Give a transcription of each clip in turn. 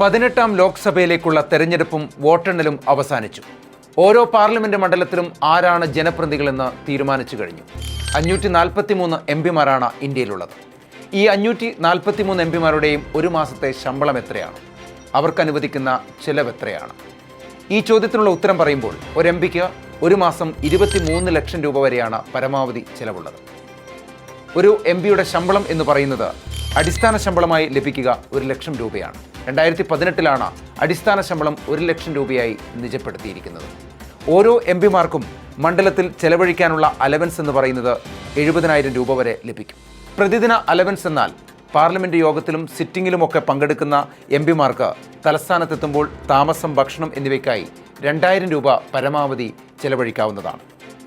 പതിനെട്ടാം ലോക്സഭയിലേക്കുള്ള തെരഞ്ഞെടുപ്പും വോട്ടെണ്ണലും അവസാനിച്ചു. ഓരോ പാർലമെന്റ് മണ്ഡലത്തിലും ആരാണ് ജനപ്രതിനിധികളെന്ന് തീരുമാനിച്ചു കഴിഞ്ഞു. അഞ്ഞൂറ്റി നാൽപ്പത്തി മൂന്ന് എം പിമാരാണ് ഇന്ത്യയിലുള്ളത്. ഈ അഞ്ഞൂറ്റി നാൽപ്പത്തി മൂന്ന് എം പിമാരുടെയും ഒരു മാസത്തെ ശമ്പളം എത്രയാണ്? അവർക്ക് അനുവദിക്കുന്ന ചെലവ് എത്രയാണ്? ഈ ചോദ്യത്തിനുള്ള ഉത്തരം പറയുമ്പോൾ ഒരു എം പിക്ക് ഒരു മാസം ഇരുപത്തി മൂന്ന് ലക്ഷം രൂപ വരെയാണ് പരമാവധി ചെലവുള്ളത്. ഒരു എം പിയുടെ ശമ്പളം എന്ന് പറയുന്നത് അടിസ്ഥാന ശമ്പളമായി ലഭിക്കുക ഒരു ലക്ഷം രൂപയാണ്. രണ്ടായിരത്തി പതിനെട്ടിലാണ് അടിസ്ഥാന ശമ്പളം ഒരു ലക്ഷം രൂപയായി നിജപ്പെടുത്തിയിരിക്കുന്നത്. ഓരോ എം പിമാർക്കും മണ്ഡലത്തിൽ ചെലവഴിക്കാനുള്ള അലവൻസ് എന്ന് പറയുന്നത് എഴുപതിനായിരം രൂപ വരെ ലഭിക്കും. പ്രതിദിന അലവൻസ് എന്നാൽ പാർലമെന്റ് യോഗത്തിലും സിറ്റിംഗിലുമൊക്കെ പങ്കെടുക്കുന്ന എം പിമാർക്ക് തലസ്ഥാനത്തെത്തുമ്പോൾ താമസം ഭക്ഷണം എന്നിവയ്ക്കായി രണ്ടായിരം രൂപ പരമാവധി ചെലവഴിക്കാവുന്നതാണ്.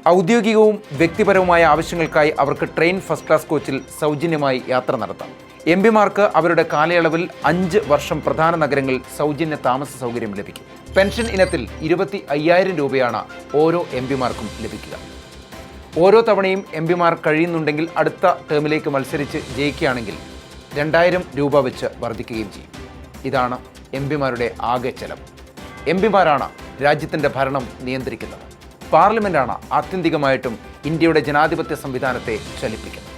ഔദ്യോഗികവും വ്യക്തിപരവുമായ ആവശ്യങ്ങൾക്കായി അവർക്ക് ട്രെയിൻ ഫസ്റ്റ് ക്ലാസ് കോച്ചിൽ സൗജന്യമായി യാത്ര നടത്താം. എം പിമാർക്ക് അവരുടെ കാലയളവിൽ അഞ്ച് വർഷം പ്രധാന നഗരങ്ങളിൽ സൗജന്യ താമസ സൗകര്യം ലഭിക്കും. പെൻഷൻ ഇനത്തിൽ ഇരുപത്തി അയ്യായിരം രൂപയാണ് ഓരോ എം പിമാർക്കും ലഭിക്കുക. ഓരോ തവണയും എം പിമാർ കഴിയുന്നുണ്ടെങ്കിൽ അടുത്ത ടേമിലേക്ക് മത്സരിച്ച് ജയിക്കുകയാണെങ്കിൽ രണ്ടായിരം രൂപ വെച്ച് വർദ്ധിക്കുകയും ചെയ്യും. ഇതാണ് എം പിമാരുടെ ആകെ ചെലവ്. എം പിമാരാണ് രാജ്യത്തിന്റെ ഭരണം നിയന്ത്രിക്കുന്നത്. പാർലമെന്റാണ് ആത്യന്തികമായിട്ടും ഇന്ത്യയുടെ ജനാധിപത്യ സംവിധാനത്തെ ചലിപ്പിക്കുന്നത്.